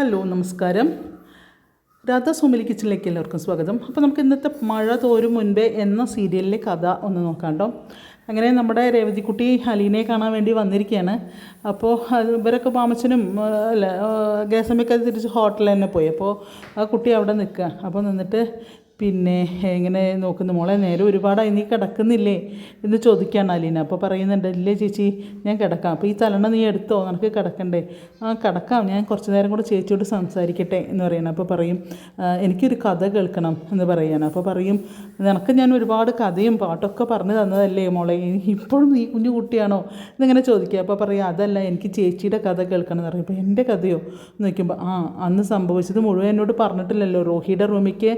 Hello നമസ്കാരം. രാധാ സോമിലി കിച്ചണിലേക്ക് എല്ലാവർക്കും സ്വാഗതം. അപ്പോൾ നമുക്ക് ഇന്നത്തെ മഴ തോരും മുൻപേ എന്ന സീരിയലിലെ കഥ ഒന്ന് നോക്കാണ്ടോ അങ്ങനെ നമ്മുടെ രേവതിക്കുട്ടി അലീനയെ കാണാൻ വേണ്ടി വന്നിരിക്കുകയാണ്. അപ്പോൾ ഇവരൊക്കെ മാമച്ചനും അല്ല ഗ്യാസമ്മയൊക്കെ തിരിച്ച് ഹോട്ടലിൽ തന്നെ പോയി. അപ്പോൾ ആ കുട്ടി അവിടെ നിൽക്കുക. അപ്പോൾ നിന്നിട്ട് പിന്നെ എങ്ങനെ നോക്കുന്നു? മോളെ നേരെ ഒരുപാടായി. നീ കിടക്കുന്നില്ലേ? എന്ന് ചോദിക്കുകയാണ് അലീന. അപ്പോൾ പറയുന്നുണ്ട് ഇല്ലേ ചേച്ചി ഞാൻ കിടക്കാം. അപ്പോൾ ഈ തലണ നീ എടുത്തോ? നിനക്ക് കിടക്കണ്ടേ? ആ കിടക്കാം. ഞാൻ കുറച്ച് നേരം കൂടെ ചേച്ചിയോട് സംസാരിക്കട്ടെ എന്ന് പറയണം അപ്പോൾ പറയും "ആ, എനിക്കൊരു കഥ കേൾക്കണം എന്ന് പറയാണ് അപ്പോൾ പറയും നിനക്ക് ഞാൻ ഒരുപാട് കഥയും പാട്ടൊക്കെ പറഞ്ഞു തന്നതല്ലേ മോളെ? ഇപ്പോഴും നീ കുഞ്ഞു കുട്ടിയാണോ? എന്നിങ്ങനെ ചോദിക്കുക. അപ്പോൾ പറയും അതല്ല എനിക്ക് ചേച്ചിയുടെ കഥ കേൾക്കണം എന്ന് പറയും. അപ്പോൾ എന്റെ കഥയോ? എന്ന് വയ്ക്കുമ്പോൾ ആ അന്ന് സംഭവിച്ചത് മുഴുവൻ എന്നോട് പറഞ്ഞിട്ടില്ലല്ലോ. റോഹിയുടെ റൂമിക്ക്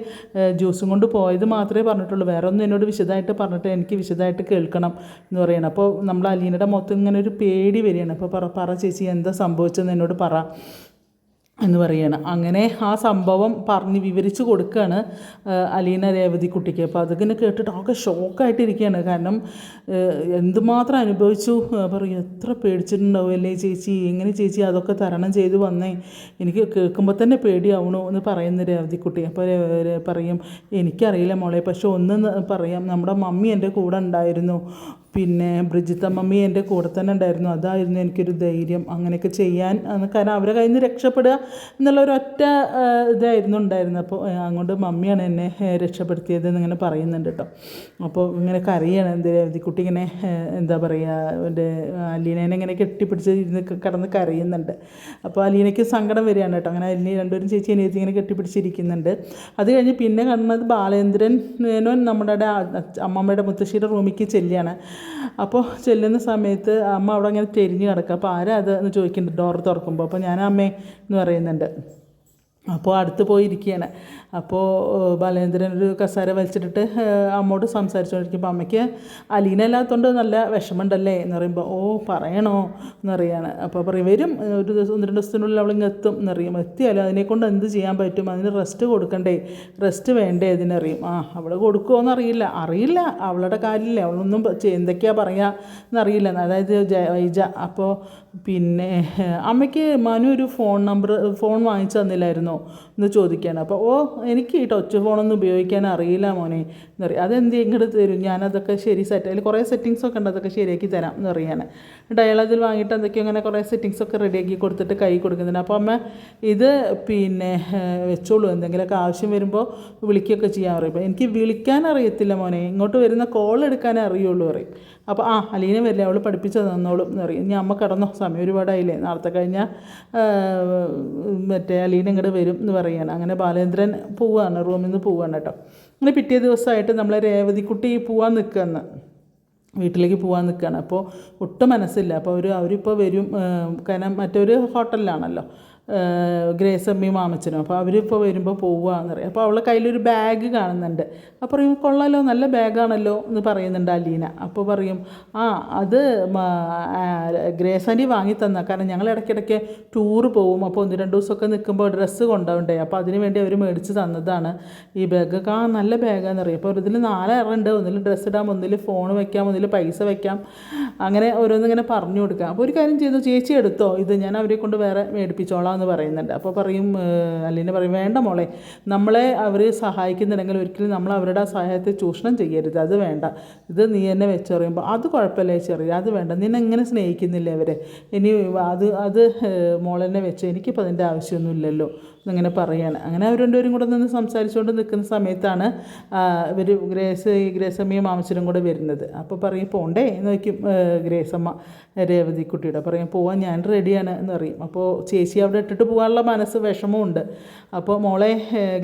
കൊണ്ട് പോയത് മാത്രമേ പറഞ്ഞിട്ടുള്ളൂ. വേറെ ഒന്നും എന്നോട് വിശദമായിട്ട് പറഞ്ഞിട്ട് എനിക്ക് വിശദമായിട്ട് കേൾക്കണം എന്ന് പറയണം. അപ്പോൾ നമ്മൾ അലീനയുടെ മുഖത്ത് ഇങ്ങനെ ഒരു പേടി വരികയാണ്. അപ്പോൾ പറ പറ ചേച്ചി എന്താ സംഭവിച്ചതെന്ന് എന്നോട് പറ. എന്ന് പറയുകയാണ് അങ്ങനെ ആ സംഭവം പറഞ്ഞ് വിവരിച്ച് കൊടുക്കുകയാണ് അലീന രേവതി കുട്ടിക്ക്. അപ്പോൾ അതിങ്ങനെ കേട്ടിട്ട് ആകെ ഷോക്കായിട്ടിരിക്കുകയാണ് കാരണം എന്തുമാത്രം അനുഭവിച്ചു? പറയും എത്ര പേടിച്ചിട്ടുണ്ടാവും അല്ലേ ചേച്ചി? എങ്ങനെ ചേച്ചി അതൊക്കെ തരണം ചെയ്ത് വന്നേ? എനിക്ക് കേൾക്കുമ്പോൾ തന്നെ പേടിയാവണു എന്ന് പറയുന്ന രേവതി കുട്ടി. അപ്പോൾ പറയും എനിക്കറിയില്ല മോളെ പക്ഷെ ഒന്ന് പറയാം. നമ്മുടെ മമ്മി എന്റെ കൂടെ ഉണ്ടായിരുന്നു. പിന്നെ ബ്രിജിത്ത മമ്മി എന്റെ കൂടെ തന്നെ ഉണ്ടായിരുന്നു. അതായിരുന്നു എനിക്കൊരു ധൈര്യം അങ്ങനെയൊക്കെ ചെയ്യാൻ. കാരണം അവരെ കയ്യിൽ നിന്ന് രക്ഷപ്പെടുക എന്നുള്ള ഒരൊറ്റ ഇതായിരുന്നു ഉണ്ടായിരുന്നത്. അപ്പോൾ അങ്ങോട്ട് മമ്മിയാണ് എന്നെ രക്ഷപ്പെടുത്തിയത് എന്നിങ്ങനെ പറയുന്നുണ്ട് കേട്ടോ. അപ്പോൾ ഇങ്ങനെ കറിയാണ് എന്ത് കുട്ടി ഇങ്ങനെ എന്താ പറയുക എന്റെ അലീനേനെ ഇങ്ങനെ കെട്ടിപ്പിടിച്ച് ഇരുന്ന് കിടന്ന് കരയുന്നുണ്ട്. അപ്പോൾ അലീനയ്ക്ക് സങ്കടം വരികയാണ് കേട്ടോ. അങ്ങനെ അലീന രണ്ടുപേരും ചേച്ചി അനിയത്തി ഇങ്ങനെ കെട്ടിപ്പിടിച്ചിരിക്കുന്നുണ്ട്. അത് കഴിഞ്ഞ് പിന്നെ കണ്ടത് ബാലേന്ദ്രൻ നമ്മുടെ അമ്മമ്മയുടെ മുത്തശ്ശിയുടെ റൂമിലേക്ക് ചെല്ലുകയാണ്. അപ്പോൾ ചെല്ലുന്ന സമയത്ത് അമ്മ അവിടെ അങ്ങനെ തെരിഞ്ഞ് കിടക്കുക അപ്പോൾ ആരാ അത് എന്ന് ചോദിക്കുന്നുണ്ട്. ഡോർ തുറക്കുമ്പോൾ അപ്പോൾ ഞാൻ അമ്മേ എന്ന് പറയുന്നുണ്ട്. അപ്പോൾ അടുത്ത് പോയിരിക്കുകയാണ്. അപ്പോൾ ബാലേന്ദ്രൻ ഒരു കസാര വലിച്ചിട്ടിട്ട് അമ്മോട് സംസാരിച്ചുകൊണ്ടിരിക്കുമ്പോൾ അമ്മയ്ക്ക് അലീന ഇല്ലാത്തതുകൊണ്ട് നല്ല വിഷമമുണ്ടല്ലേ? എന്ന് പറയുമ്പോൾ ഓ പറയണോ? എന്നറിയാണ്. അപ്പോൾ പറയും വരും ഒരു ദിവസം ഒന്ന് രണ്ട് ദിവസത്തിനുള്ളിൽ അവൾ ഇങ്ങ് എത്തും എന്നറിയും എത്തിയാലും അതിനെക്കൊണ്ട് എന്ത് ചെയ്യാൻ പറ്റും? അതിന് റെസ്റ്റ് കൊടുക്കണ്ടേ? റെസ്റ്റ് വേണ്ടേ? അതിനറിയും ആ അവൾ കൊടുക്കുമോ എന്നറിയില്ല അറിയില്ല? അവളുടെ കാര്യമില്ല? അവളൊന്നും എന്തൊക്കെയാണ് പറയുക എന്നറിയില്ല. അതായത് വൈജ. അപ്പോൾ പിന്നെ അമ്മയ്ക്ക് മനു ഒരു ഫോൺ നമ്പർ ഫോൺ വാങ്ങിച്ചു തന്നില്ലായിരുന്നോ? എന്ന് ചോദിക്കുകയാണ് അപ്പോൾ ഓ എനിക്ക് ഈ ടച്ച് ഫോണൊന്നും ഉപയോഗിക്കാൻ അറിയില്ല മോനെ. എന്ന് പറയും അതെന്ത് ഇങ്ങോട്ട് തരും. ഞാനതൊക്കെ ശരി സെറ്റ് അതിൽ കുറേ സെറ്റിങ്സ് ഒക്കെ ഉണ്ട്. അതൊക്കെ ശരിയാക്കി തരാം എന്ന് പറയാണ് അയാൾ അതിൽ വാങ്ങിയിട്ട് എന്തൊക്കെയോ അങ്ങനെ കുറേ സെറ്റിങ്സ് ഒക്കെ റെഡിയാക്കി കൊടുത്തിട്ട് കൈ കൊടുക്കുന്നുണ്ട്. അപ്പോൾ അമ്മ ഇത് പിന്നെ വെച്ചോളൂ. എന്തെങ്കിലുമൊക്കെ ആവശ്യം വരുമ്പോൾ വിളിക്കുകയൊക്കെ ചെയ്യാൻ പറയും. അപ്പോൾ എനിക്ക് വിളിക്കാൻ അറിയത്തില്ല മോനെ. ഇങ്ങോട്ട് വരുന്ന കോൾ എടുക്കാനേ അറിയുള്ളൂ പറയും. അപ്പോൾ ആ അലീന വരില്ല? അവൾ പഠിപ്പിച്ച് തന്നോളും എന്ന് പറയും ഇനി അമ്മ കിടന്നോ? സമയം ഒരുപാടായില്ലേ? നാളത്തെ കഴിഞ്ഞാൽ മറ്റേ അലീന ഇങ്ങോട്ട് വരും എന്ന് പറയുകയാണ് അങ്ങനെ ബാലേന്ദ്രൻ പോവുകയാണ് റൂമിൽ നിന്ന് പോവുകയാണ് കേട്ടോ. അങ്ങനെ പിറ്റേ ദിവസമായിട്ട് നമ്മൾ രേവതിക്കുട്ടി പോവാൻ നിൽക്കുകയെന്ന് വീട്ടിലേക്ക് പോകാൻ നിൽക്കുകയാണ് അപ്പോൾ ഒട്ടും മനസ്സില്ല. അപ്പോൾ അവർ അവരിപ്പോൾ വരും കാരണം മറ്റൊരു ഹോട്ടലിലാണല്ലോ. ഏഹ്, ഗ്രേസ് അമ്മയും മാമച്ചനും. അപ്പോൾ അവരിപ്പോൾ വരുമ്പോൾ പോവുകയെന്ന് പറയും അപ്പോൾ അവളുടെ കയ്യിലൊരു ബാഗ് കാണുന്നുണ്ട്. അപ്പോൾ പറയും കൊള്ളാലോ നല്ല ബാഗാണല്ലോ എന്ന് പറയുന്നുണ്ട് അലീന. അപ്പോൾ പറയും ആ അത് മ- ആ, ഗ്രേസ് ആന്റി വാങ്ങി തന്ന. കാരണം ഞങ്ങൾ ഇടയ്ക്കിടയ്ക്ക് ടൂറ് പോവും. അപ്പോൾ ഒന്ന് രണ്ട് ദിവസമൊക്കെ നിൽക്കുമ്പോൾ ഡ്രസ്സ് കൊണ്ടുപോകണ്ടേ. അപ്പോൾ അതിന് വേണ്ടി അവർ മേടിച്ച് തന്നതാണ് ഈ ബാഗ്. ആ നല്ല ബാഗാന്ന് പറയും അപ്പോൾ ഇതിൽ നാലറുണ്ട് ഒന്നിൽ ഡ്രസ്സ് ഇടാം ഒന്നിൽ ഫോൺ വയ്ക്കാം ഒന്നിൽ പൈസ വയ്ക്കാം അങ്ങനെ ഓരോന്നിങ്ങനെ പറഞ്ഞു കൊടുക്കാം. അപ്പോൾ ഒരു കാര്യം ചെയ്തു ചേച്ചി എടുത്തോ? ഇത് ഞാൻ അവരെ കൊണ്ട് വേറെ മേടിപ്പിച്ചോളാം. എന്ന് പറയുന്നുണ്ട്. അപ്പോൾ പറയും അലീന പറയും വേണ്ട മോളെ നമ്മളെ അവർ സഹായിക്കുന്നുണ്ടെങ്കിൽ ഒരിക്കലും നമ്മൾ അവരുടെ സഹായത്തെ ചൂഷണം ചെയ്യരുത്. അത് വേണ്ട. ഇത് നീ എന്നെ വെച്ചറിയുമ്പോൾ അത് കുഴപ്പമില്ല ചെറിയ അത് വേണ്ട. നിന്നെ എങ്ങനെ സ്നേഹിക്കുന്നില്ലേ അവരെ? ഇനി അത് അത് മോളെന്നെ വെച്ച് എനിക്കിപ്പോൾ അതിന്റെ ആവശ്യമൊന്നുമില്ലല്ലോ. എന്നിങ്ങനെ പറയാണ്. അങ്ങനെ അവർ രണ്ടുപേരും കൂടെ നിന്ന് സംസാരിച്ചുകൊണ്ട് നിൽക്കുന്ന സമയത്താണ് ഇവർ ഗ്രേസ് ഗ്രേസമ്മയും മാമച്ചനും കൂടെ വരുന്നത്. അപ്പോൾ പറയും പോണ്ടേ എന്ന് നോക്കും ഗ്രേസമ്മ രേവതി കുട്ടിയുടെ പറയും പോവാൻ ഞാൻ റെഡിയാണ് എന്ന് പറയും. അപ്പോൾ ചേച്ചി അവിടെ ഇട്ടിട്ട് പോകാനുള്ള മനസ്സ് വിഷമമുണ്ട്. അപ്പോൾ മോളെ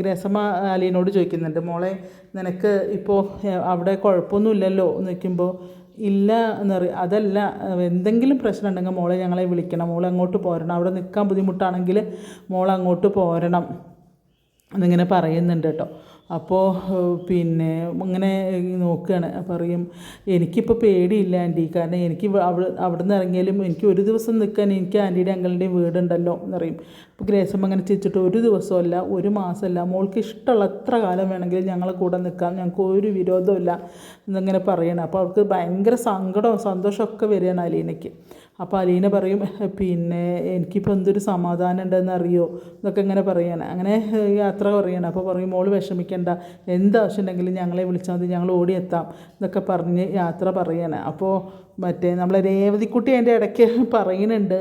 ഗ്രേസമ്മ അലീനോട് ചോദിക്കുന്നുണ്ട് മോളെ നിനക്ക് ഇപ്പോൾ അവിടെ കുഴപ്പമൊന്നുമില്ലല്ലോ? എന്ന് ചോദിക്കുമ്പോൾ ഇല്ല എന്നറി അതല്ല എന്തെങ്കിലും പ്രശ്നം ഉണ്ടെങ്കിൽ മോളെ ഞങ്ങളെ വിളിക്കണം മോളെ അങ്ങോട്ട് പോരണം. അവിടെ നിൽക്കാൻ ബുദ്ധിമുട്ടാണെങ്കിൽ മോൾ അങ്ങോട്ട് പോരണം എന്നിങ്ങനെ പറയുന്നുണ്ട് കേട്ടോ. അപ്പോൾ പിന്നെ ഇങ്ങനെ നോക്കുകയാണ് പറയും എനിക്കിപ്പോൾ പേടിയില്ല ആന്റി. കാരണം എനിക്ക് അവിടെ അവിടെ നിന്ന് ഇറങ്ങിയാലും എനിക്ക് ഒരു ദിവസം നിൽക്കാൻ എനിക്ക് ആന്റിയുടെ അങ്കിളിന്റെയും വീടുണ്ടല്ലോ എന്ന് പറയും. അപ്പോൾ ഗ്രേസം അങ്ങനെ ചിരിച്ചിട്ട് ഒരു ദിവസമല്ല ഒരു മാസമല്ല. മോൾക്ക് ഇഷ്ടമുള്ള എത്ര കാലം വേണമെങ്കിലും ഞങ്ങളെ കൂടെ നിൽക്കാം ഞങ്ങൾക്ക് ഒരു വിരോധമില്ല എന്നിങ്ങനെ പറയണം. അപ്പോൾ അവൾക്ക് ഭയങ്കര സങ്കടവും സന്തോഷമൊക്കെ വരികയാണ് അലീനയ്ക്ക്. അപ്പോൾ അലീന പറയും പിന്നെ എനിക്കിപ്പോൾ എന്തൊരു സമാധാനം ഉണ്ടെന്ന് അറിയോ? എന്നൊക്കെ ഇങ്ങനെ പറയാണ്. അങ്ങനെ യാത്ര പറയാണ്. അപ്പോൾ പറയും മോൾ വിഷമിക്കേണ്ട. എന്താവശ്യമുണ്ടെങ്കിലും ഞങ്ങളെ വിളിച്ചാൽ മതി. ഞങ്ങൾ ഓടിയെത്താം എന്നൊക്കെ പറഞ്ഞ് യാത്ര പറയാണ്. അപ്പോൾ മറ്റേ നമ്മളെ രേവതിക്കുട്ടി അതിന്റെ ഇടയ്ക്ക് പറയുന്നുണ്ട്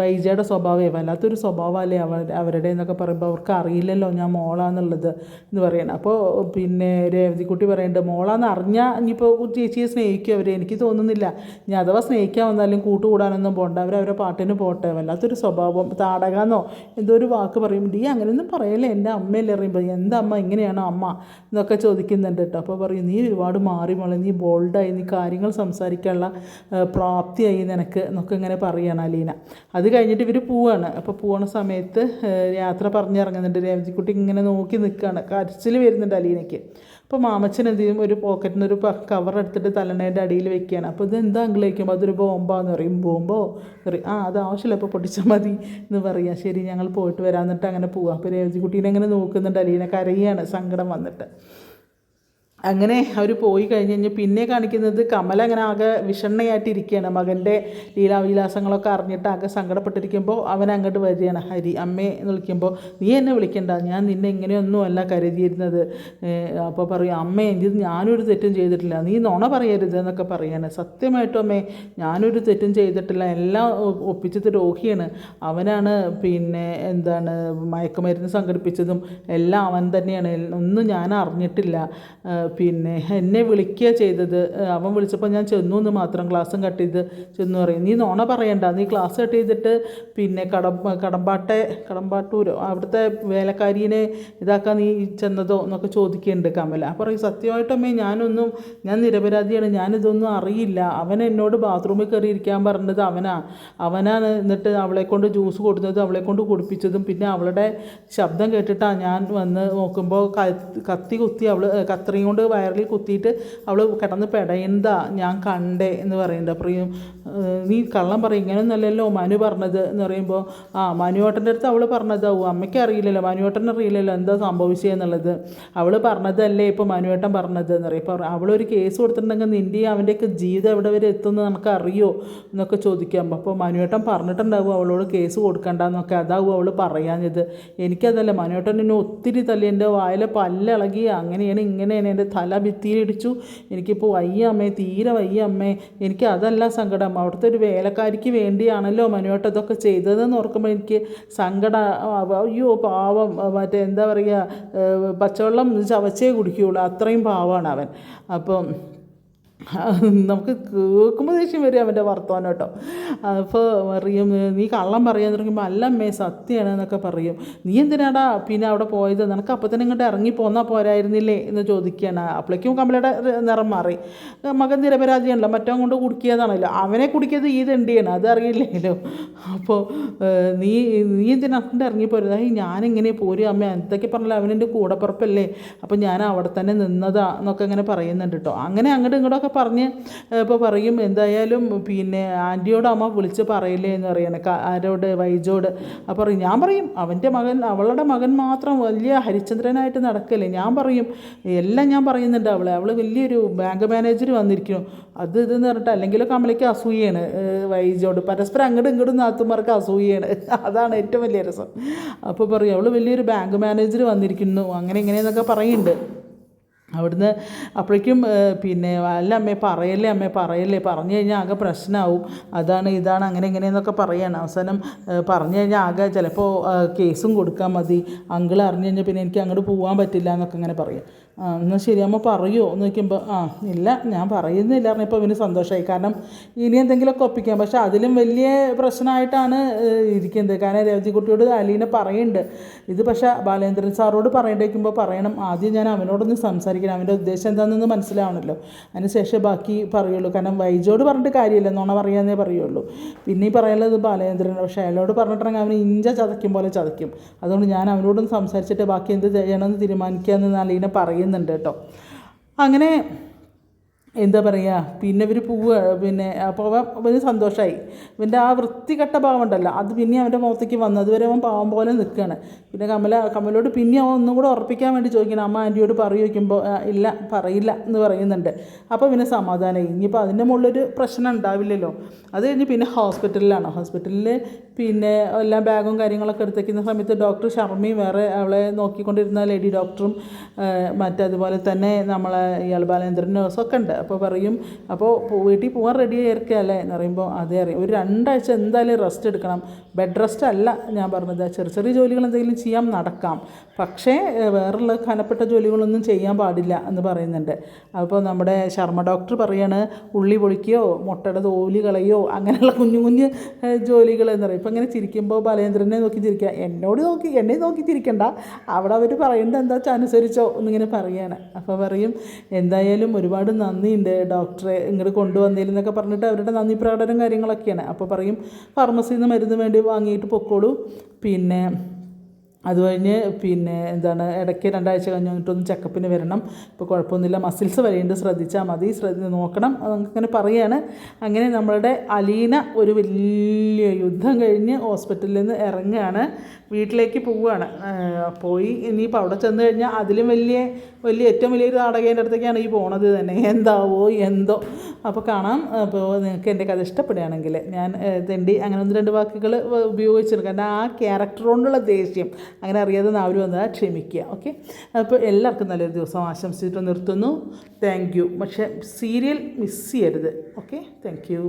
വൈജയുടെ സ്വഭാവമേ വല്ലാത്തൊരു സ്വഭാവമല്ലേ അവർ അവരുടെ എന്നൊക്കെ പറയുമ്പോൾ അവർക്ക് അറിയില്ലല്ലോ ഞാൻ മോളാന്നുള്ളത് എന്ന് പറയണം അപ്പോൾ പിന്നെ രേവതിക്കുട്ടി പറയുന്നുണ്ട് മോളാന്ന് അറിഞ്ഞാൽ ഇനിയിപ്പോൾ ചേച്ചിയെ സ്നേഹിക്കും അവർ എനിക്ക് തോന്നുന്നില്ല. ഞാൻ അഥവാ സ്നേഹിക്കാൻ വന്നാലും കൂട്ടുകൂടാനൊന്നും പോകണ്ട അവർ അവരെ പാട്ടിന് പോട്ടെ. വല്ലാത്തൊരു സ്വഭാവം താടകാന്നോ എന്തോ ഒരു വാക്ക് പറയും. ഡീ അങ്ങനെയൊന്നും പറയല്ലേ. എന്റെ അമ്മയല്ലേ അറിയുമ്പോൾ എന്താ അമ്മ? ഇങ്ങനെയാണോ അമ്മ? എന്നൊക്കെ ചോദിക്കുന്നുണ്ട് കേട്ടോ. അപ്പോൾ പറയും നീ ഒരുപാട് മാറി മോളെ. നീ ബോൾഡായി നീ കാര്യങ്ങൾ സംസാരിക്കാനുള്ള ആ, പ്രാപ്തിയായി നിനക്ക് എന്നൊക്കെ ഇങ്ങനെ പറയുകയാണ് അലീന. അത് കഴിഞ്ഞിട്ട് ഇവർ പോവാണ്. അപ്പോൾ പോണ സമയത്ത് യാത്ര പറഞ്ഞിറങ്ങുന്നുണ്ട്. രേവതിക്കുട്ടി ഇങ്ങനെ നോക്കി നിൽക്കുകയാണ് കരച്ചിൽ വരുന്നുണ്ട് അലീനയ്ക്ക്. അപ്പോൾ മാമച്ചൻ എന്ത് ചെയ്യും? ഒരു പോക്കറ്റിൽ നിന്ന് ഒരു കവർ എടുത്തിട്ട് തലണേന്റെ അടിയിൽ വെക്കുകയാണ് അപ്പോൾ ഇത് എന്താ അങ്കിൾ വയ്ക്കുമ്പോൾ അതൊരു ബോംബാന്ന് പറയും. ബോംബോ? പറയും. ആ അത് ആവശ്യമില്ല. ഇപ്പോൾ പൊട്ടിച്ചാൽ മതി എന്ന് പറയാം. ശരി ഞങ്ങൾ പോയിട്ട് വരാമെന്നിട്ട് അങ്ങനെ പോവാം. അപ്പോൾ രേവതിക്കുട്ടീനെ അങ്ങനെ നോക്കുന്നുണ്ട്. അലീന കരയാണ്. സങ്കടം വന്നിട്ട്. അങ്ങനെ അവർ പോയി കഴിഞ്ഞ് കഴിഞ്ഞ് പിന്നെ കാണിക്കുന്നത് കമൽ അങ്ങനെ ആകെ വിഷണ്ണയായിട്ടിരിക്കുകയാണ്. മകന്റെ ലീലാവിലാസങ്ങളൊക്കെ അറിഞ്ഞിട്ട് ആകെ സങ്കടപ്പെട്ടിരിക്കുമ്പോൾ അവൻ അങ്ങോട്ട് വരികയാണ്. ഹരി അമ്മേ എന്ന് വിളിക്കുമ്പോൾ നീ എന്നെ വിളിക്കണ്ട. ഞാൻ നിന്നെ ഇങ്ങനെയൊന്നുമല്ല കരുതിയിരുന്നത്. അപ്പോൾ പറയും അമ്മേ ഇത് ഞാനൊരു തെറ്റും ചെയ്തിട്ടില്ല. നീ നുണ പറയരുത് എന്നൊക്കെ പറയാണ്. സത്യമായിട്ടും അമ്മേ ഞാനൊരു തെറ്റും ചെയ്തിട്ടില്ല. എല്ലാം ഒപ്പിച്ചിട്ട് രോഹിയാണ്. അവനാണ് പിന്നെ എന്താണ് മയക്കുമരുന്ന് സംഘടിപ്പിച്ചതും എല്ലാം അവൻ തന്നെയാണ്. ഒന്നും ഞാൻ അറിഞ്ഞിട്ടില്ല. പിന്നെ എന്നെ വിളിക്കുക ചെയ്തത് അവൻ വിളിച്ചപ്പോൾ ഞാൻ ചെന്നു എന്ന് മാത്രം ക്ലാസ്സും കട്ട് ചെയ്ത് ചെന്നു പറയും നീ നോണ പറയണ്ട നീ ക്ലാസ് കട്ട് ചെയ്തിട്ട് പിന്നെ കടം കടമ്പാട്ടെ കടമ്പാട്ടൂരോ അവിടുത്തെ വേലക്കാരീനെ ഇതാക്കാൻ നീ ചെന്നതോ എന്നൊക്കെ ചോദിക്കുന്നുണ്ട് കമല. അപ്പോൾ പറയും സത്യമായിട്ടമ്മേ ഞാനൊന്നും ഞാൻ നിരപരാധിയാണ് ഞാനിതൊന്നും അറിയില്ല. അവൻ എന്നോട് ബാത്റൂമിൽ കയറി ഇരിക്കാൻ പറഞ്ഞത് അവനാ. അവനാണ് എന്നിട്ട് അവളെ കൊണ്ട് ജ്യൂസ് കൊടുത്തതും അവളെ കൊണ്ട് കുടിപ്പിച്ചതും പിന്നെ അവളുടെ ശബ്ദം കേട്ടിട്ടാണ് ഞാൻ വന്ന് നോക്കുമ്പോൾ കത്തി കുത്തി അവൾ കത്രിയും കൊണ്ട് വയറിൽ കുത്തിയിട്ട് അവൾ കിടന്ന് പെടയന്താ ഞാൻ കണ്ടേ? എന്ന് പറയുന്നുണ്ട്. പറയും "ഏഹ് നീ കള്ളം പറയും ഇങ്ങനെയൊന്നല്ലല്ലോ മനു പറഞ്ഞത്? എന്ന് പറയുമ്പോൾ ആ മനുവേട്ടന്റെ അടുത്ത് അവൾ പറഞ്ഞതാവും. അമ്മയ്ക്ക് അറിയില്ലല്ലോ മനുവേട്ടൻ അറിയില്ലല്ലോ എന്താ സംഭവിച്ചതെന്നുള്ളത് അവൾ പറഞ്ഞതല്ലേ ഇപ്പോൾ മനുവേട്ടൻ പറഞ്ഞത്? എന്ന് പറയും. ഇപ്പോൾ അവളൊരു കേസ് കൊടുത്തിട്ടുണ്ടെങ്കിൽ നിന്റെയും അവന്റെയൊക്കെ ജീവിതം എവിടെ വരെ എത്തുമെന്ന് നമുക്ക് അറിയോ? എന്നൊക്കെ ചോദിക്കാം. അപ്പോൾ മനുവേട്ടൻ പറഞ്ഞിട്ടുണ്ടാവും അവളോട് കേസ് കൊടുക്കണ്ടെന്നൊക്കെ അതാവും അവൾ പറയാഞ്ഞത്. എനിക്കതല്ല മനുവേട്ടൻ എന്നെ ഒത്തിരി തല്ലി എന്റെ വായിലെ പല്ലിളകി അങ്ങനെയാണ് ഇങ്ങനെയാണ് എന്റെ തല ഭിത്തിയിലിടിച്ചു. എനിക്കിപ്പോൾ വയ്യ അമ്മേ തീരെ വയ്യ അമ്മേ. എനിക്ക് അതല്ല സങ്കടം. അവിടുത്തെ ഒരു വേലക്കാരിക്ക് വേണ്ടിയാണല്ലോ മനുവേട്ടൻ ഇതൊക്കെ ചെയ്തതെന്ന് ഓർക്കുമ്പോൾ എനിക്ക് സങ്കടം അയ്യോ പാവം മറ്റേ എന്താ പറയുക പച്ചവെള്ളം ചവച്ചേ കുടിക്കുകയുള്ളൂ. അത്രയും പാവമാണ് അവൻ. അപ്പം നമുക്ക് കേൾക്കുമ്പോൾ ദേഷ്യം വരും അവന്റെ വർത്തമാനം കേട്ടോ. അപ്പോൾ പറയും നീ കള്ളം പറയാൻ തുടങ്ങുമ്പോൾ അല്ല അമ്മേ സത്യമാണ് എന്നൊക്കെ പറയും. നീ എന്തിനാടാ പിന്നെ അവിടെ പോയത്? നിനക്ക് അപ്പം തന്നെ ഇങ്ങോട്ട് ഇറങ്ങി പോന്നാൽ പോരായിരുന്നില്ലേ? എന്ന് ചോദിക്കുകയാണ്. അപ്പോഴേക്കും കമലയുടെ നിറം മാറി. മകൻ നിരപരാധിയാണല്ലോ മറ്റവൻ കൊണ്ട് കുടിക്കിയതാണല്ലോ. അവനെ കുടിക്കിയത് ഈ തണ്ടിയാണ് അത് അറിയില്ലല്ലോ. അപ്പോൾ നീ നീ എന്തിനാ കൊണ്ട് ഇറങ്ങി പോരുത് അയ്യ ഞാനിങ്ങനെ പോരും അമ്മ. എന്തൊക്കെ പറഞ്ഞാലും അവനെന്റെ കൂടപ്പുറപ്പല്ലേ അപ്പം ഞാൻ അവിടെ തന്നെ നിന്നതാ എന്നൊക്കെ ഇങ്ങനെ പറയുന്നുണ്ട് കേട്ടോ. അങ്ങനെ അങ്ങോട്ടും ഇങ്ങോട്ടൊക്കെ പറഞ്ഞ് ഇപ്പോൾ പറയും എന്തായാലും പിന്നെ ആന്റിയോട് അമ്മ വിളിച്ച് പറയില്ലേ എന്ന് പറയണേ ആരോട് വൈജോട്? അപ്പോൾ പറയും ഞാൻ പറയും അവന്റെ മകൻ അവളുടെ മകൻ മാത്രം വലിയ ഹരിചന്ദ്രനായിട്ട് നടക്കല്ലേ? ഞാൻ പറയും എല്ലാം ഞാൻ പറയുന്നുണ്ട് അവളെ. അവൾ വലിയൊരു ബാങ്ക് മാനേജർ വന്നിരിക്കുന്നു. അത് ഇതെന്ന് പറഞ്ഞിട്ട് അല്ലെങ്കിൽ കമലയ്ക്ക് അസൂയാണ് വൈജോട്. പരസ്പരം അങ്ങോട്ടും ഇങ്ങോട്ടും നാത്തുമാർക്ക് അസൂയാണ് അതാണ് ഏറ്റവും വലിയ രസം. അപ്പോൾ പറയും അവൾ വലിയൊരു ബാങ്ക് മാനേജർ വന്നിരിക്കുന്നു. അങ്ങനെ ഇങ്ങനെയെന്നൊക്കെ പറയുന്നുണ്ട്. അവിടുന്ന് അപ്പോഴേക്കും പിന്നെ അല്ല അമ്മേ പറയല്ലേ അമ്മേ പറയല്ലേ പറഞ്ഞു കഴിഞ്ഞാൽ ആകെ പ്രശ്നമാവും അതാണ് ഇതാണ് അങ്ങനെ ഇങ്ങനെയെന്നൊക്കെ പറയാണ്. അവസാനം പറഞ്ഞു കഴിഞ്ഞാൽ ആകെ ചിലപ്പോൾ കേസും കൊടുക്കാൻ മതി. അങ്കിൾ അറിഞ്ഞു കഴിഞ്ഞാൽ പിന്നെ എനിക്ക് അങ്ങോട്ട് പോകാൻ പറ്റില്ല എന്നൊക്കെ ഇങ്ങനെ പറയും. എന്നാൽ ശരി അമ്മ പറയുമോ എന്ന് ചോദിക്കുമ്പോൾ ആ ഇല്ല ഞാൻ പറയുന്നില്ല പറഞ്ഞപ്പോൾ ഇവന് സന്തോഷമായി കാരണം ഇനി എന്തെങ്കിലുമൊക്കെ ഒപ്പിക്കാം. പക്ഷെ അതിലും വലിയ പ്രശ്നമായിട്ടാണ് ഇരിക്കുന്നത്. കാരണം രവജിക്കുട്ടിയോട് അലീനെ പറയുന്നുണ്ട് ഇത് പക്ഷേ ബാലേന്ദ്രൻ സാറോട് പറയേണ്ടിരിക്കുമ്പോൾ പറയണം ആദ്യം ഞാൻ അവനോടൊന്ന് സംസാരിക്കണം. അവന്റെ ഉദ്ദേശം എന്താണെന്ന് മനസ്സിലാവണമല്ലോ അതിനുശേഷം ബാക്കി പറയുള്ളൂ. കാരണം വൈജോട് പറഞ്ഞിട്ട് കാര്യമില്ല. എന്നോണം പറയാന്നേ പറയുള്ളൂ. പിന്നെ ഈ പറയാനുള്ളത് ബാലേന്ദ്രൻ പക്ഷേ അയാളോട് പറഞ്ഞിട്ടുണ്ടെങ്കിൽ അവന് ഇഞ്ച ചതയ്ക്കും പോലെ ചതയ്ക്കും. അതുകൊണ്ട് ഞാൻ അവനോടൊന്ന് സംസാരിച്ചിട്ട് ബാക്കി എന്ത് ചെയ്യണമെന്ന് തീരുമാനിക്കുക എന്ന് അലീനെ അലീന പറയുന്നുണ്ട് കേട്ടോ. അങ്ങനെ എന്താ പറയുക പിന്നെ ഇവർ പോവുക പിന്നെ അപ്പോൾ അവൻ സന്തോഷമായി ഇവന്റെ ആ വൃത്തികെട്ട ഭാവം ഉണ്ടല്ലോ അത് പിന്നെ അവന്റെ മുഖത്തേക്ക് വന്നു. അതുവരെ അവൻ പാവം പോലെ നിൽക്കുകയാണ് പിന്നെ കമല കമലോട് പിന്നെ അവൻ ഒന്നും കൂടെ ഉറപ്പിക്കാൻ വേണ്ടി ചോദിക്കണം. അമ്മ ആന്റിയോട് പറയൂ വയ്ക്കുമ്പോൾ ഇല്ല പറയില്ല എന്ന് പറയുന്നുണ്ട്. അപ്പോൾ പിന്നെ സമാധാനമായി ഇനിയിപ്പോൾ അതിന്റെ മുകളിലൊരു പ്രശ്നം ഉണ്ടാവില്ലല്ലോ. അത് കഴിഞ്ഞ് പിന്നെ ഹോസ്പിറ്റലിലാണ്. ഹോസ്പിറ്റലിൽ പിന്നെ എല്ലാം ബാഗും കാര്യങ്ങളൊക്കെ എടുത്തേക്കുന്ന സമയത്ത് ഡോക്ടർ ഷർമിയും വേറെ അവളെ നോക്കിക്കൊണ്ടിരുന്ന ലേഡി ഡോക്ടറും മറ്റതുപോലെ തന്നെ നമ്മളെ ഇയാൾ ബാലേന്ദ്രൻ നേഴ്സൊക്കെ ഉണ്ട്. അപ്പോൾ പറയും അപ്പോൾ വീട്ടിൽ പോകാൻ റെഡി ആയിരിക്കുകയല്ലേ എന്ന് പറയുമ്പോൾ അതേ അറിയാം. ഒരു രണ്ടാഴ്ച എന്തായാലും റെസ്റ്റ് എടുക്കണം. ബെഡ് റെസ്റ്റ് അല്ല ഞാൻ പറഞ്ഞത്. ചെറിയ ചെറിയ ജോലികൾ എന്തെങ്കിലും ചെയ്യാം നടക്കാം. പക്ഷേ വേറുള്ള കനപ്പെട്ട ജോലികളൊന്നും ചെയ്യാൻ പാടില്ല എന്ന് പറയുന്നുണ്ട്. അപ്പോൾ നമ്മുടെ ശർമ്മ ഡോക്ടർ പറയാണ് ഉള്ളി പൊളിക്കുകയോ മുട്ടയുടെ തോലി കളയോ അങ്ങനെയുള്ള കുഞ്ഞു കുഞ്ഞു ജോലികൾ എന്ന് പറയും. ഇപ്പം ഇങ്ങനെ ചിരിക്കുമ്പോൾ ബലേന്ദ്രനെ നോക്കി ചിരിക്കുക എന്നോട് നോക്കി എന്നെ നോക്കി ചിരിക്കണ്ട. അവിടെ അവർ പറയുന്നത് എന്താ വെച്ചാൽ അനുസരിച്ചോ എന്നിങ്ങനെ പറയാണ്. അപ്പോൾ പറയും എന്തായാലും ഒരുപാട് നന്ദിയുണ്ട് ഡോക്ടറെ ഇങ്ങോട്ട് കൊണ്ടുവന്നതിലെന്നൊക്കെ പറഞ്ഞിട്ട് അവരുടെ നന്ദി പ്രകടനം കാര്യങ്ങളൊക്കെയാണ്. അപ്പോൾ പറയും ഫാർമസിയിൽ നിന്ന് മരുന്ന് വേണ്ടി വാങ്ങിയിട്ട് പൊക്കോളൂ. പിന്നെ അത് കഴിഞ്ഞ് പിന്നെ എന്താണ് ഇടയ്ക്ക് രണ്ടാഴ്ച കഴിഞ്ഞ് വന്നിട്ടൊന്ന് ചെക്കപ്പിന് വരണം. ഇപ്പോൾ കുഴപ്പമൊന്നുമില്ല. മസിൽസ് വരെയുണ്ട്. ശ്രദ്ധിച്ചാൽ മതി. ശ്രദ്ധ നോക്കണം. അങ്ങനെ പറയുകയാണ് അങ്ങനെ നമ്മളുടെ അലീന ഒരു വലിയ യുദ്ധം കഴിഞ്ഞ് ഹോസ്പിറ്റലിൽ നിന്ന് ഇറങ്ങുകയാണ് വീട്ടിലേക്ക് പോവുകയാണ് പോയി ഇനിയിപ്പോൾ അവിടെ ചെന്ന് കഴിഞ്ഞാൽ അതിലും വലിയ വലിയ ഏറ്റവും വലിയൊരു നാടകേന്റെ അടുത്തേക്കാണ് ഈ പോണത് തന്നെ. എന്താവോ എന്തോ. അപ്പോൾ കാണാം. അപ്പോൾ നിങ്ങൾക്ക് എന്റെ കഥ ഇഷ്ടപ്പെടുകയാണെങ്കിൽ ഞാൻ തെണ്ടി അങ്ങനെ ഒന്ന് രണ്ട് വാക്കുകൾ ഉപയോഗിച്ചിരുന്നു കാരണം ആ ക്യാരക്ടർ കൊണ്ടുള്ള ദേഷ്യം അങ്ങനെ അറിയാതെ നാവിൽ വന്നാൽ ക്ഷമിക്കുക ഓക്കെ അപ്പോൾ എല്ലാവർക്കും നല്ലൊരു ദിവസം ആശംസിച്ചിട്ട് നിർത്തുന്നു. താങ്ക് യു പക്ഷേ സീരിയൽ മിസ് ചെയ്യരുത് ഓക്കെ താങ്ക് യു